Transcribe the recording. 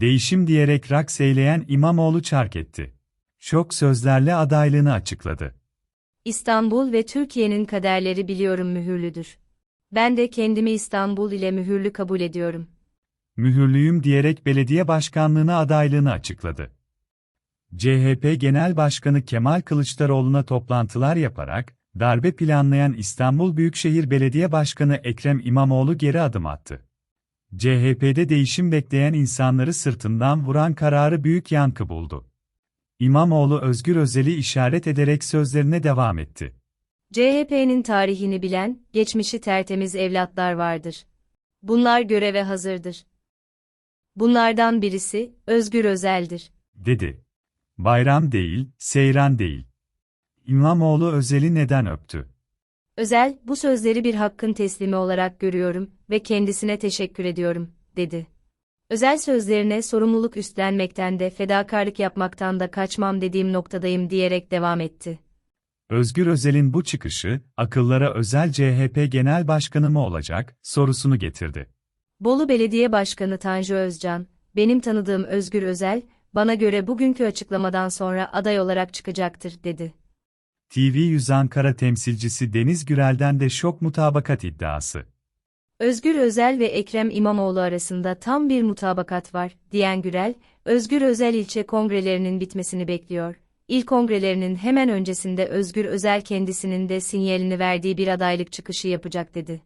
Değişim diyerek raks eyleyen İmamoğlu çark etti. Şok sözlerle adaylığını açıkladı. İstanbul ve Türkiye'nin kaderleri biliyorum mühürlüdür. Ben de kendimi İstanbul ile mühürlü kabul ediyorum. Mühürlüyüm diyerek belediye başkanlığına adaylığını açıkladı. CHP Genel Başkanı Kemal Kılıçdaroğlu'na toplantılar yaparak, darbe planlayan İstanbul Büyükşehir Belediye Başkanı Ekrem İmamoğlu geri adım attı. CHP'de değişim bekleyen insanları sırtından vuran kararı büyük yankı buldu. İmamoğlu Özgür Özel'i işaret ederek sözlerine devam etti. CHP'nin tarihini bilen, geçmişi tertemiz evlatlar vardır. Bunlar göreve hazırdır. Bunlardan birisi, Özgür Özel'dir. dedi. Bayram değil, seyran değil. İmamoğlu Özel'i neden öptü? Özel, bu sözleri bir hakkın teslimi olarak görüyorum ve kendisine teşekkür ediyorum, dedi. Özel sözlerine sorumluluk üstlenmekten de fedakarlık yapmaktan da kaçmam dediğim noktadayım diyerek devam etti. Özgür Özel'in bu çıkışı, akıllara özel CHP Genel Başkanı mı olacak, sorusunu getirdi. Bolu Belediye Başkanı Tanju Özcan, benim tanıdığım Özgür Özel, bana göre bugünkü açıklamadan sonra aday olarak çıkacaktır, dedi. TV100 Ankara temsilcisi Deniz Gürel'den de şok mutabakat iddiası. Özgür Özel ve Ekrem İmamoğlu arasında tam bir mutabakat var, diyen Gürel, Özgür Özel ilçe kongrelerinin bitmesini bekliyor. İl kongrelerinin hemen öncesinde Özgür Özel kendisinin de sinyalini verdiği bir adaylık çıkışı yapacak dedi.